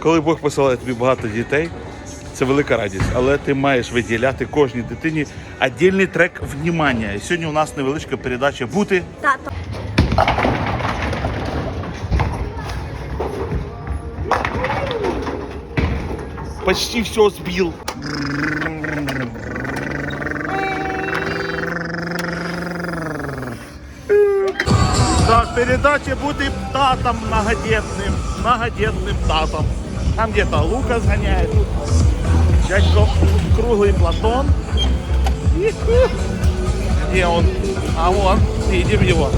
Коли Бог посилає тобі багато дітей, це велика радість, але ти маєш виділяти кожній дитині віддільний трек внімання. І сьогодні у нас невеличка передача бути. Тато. Почти все сбил. Так, передача будет татом многодетным, многодетным татом. Там где-то Лука сгоняет, дядько круглый Платон. Где он? А вон, видим его.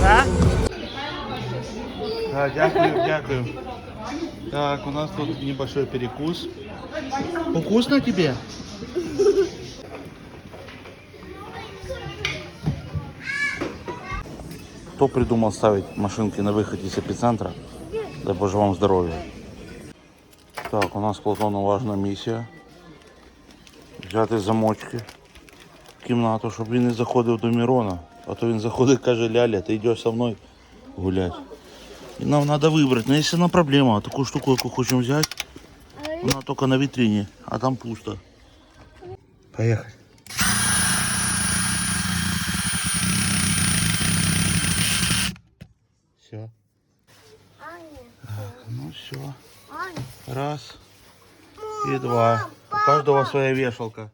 Да? Да, дякую, дякую. Так, у нас тут небольшой перекус. Вкусно тебе? Кто придумал ставить машинки на выходе из эпицентра? Дай Боже вам здоровья. Так, у нас Платону важна місія. Взяти замочки в кімнату, щоб він не заходив до Мірона. А то він заходить і каже, Ляля, ти йдеш со мною гулять. І нам треба вибрати. Ну, якщо на проблема, таку штуку, яку хочемо взяти, вона тільки на вітрині, а там пусто. Поїхали. Все. Ну все. Раз и два. У каждого своя вешалка.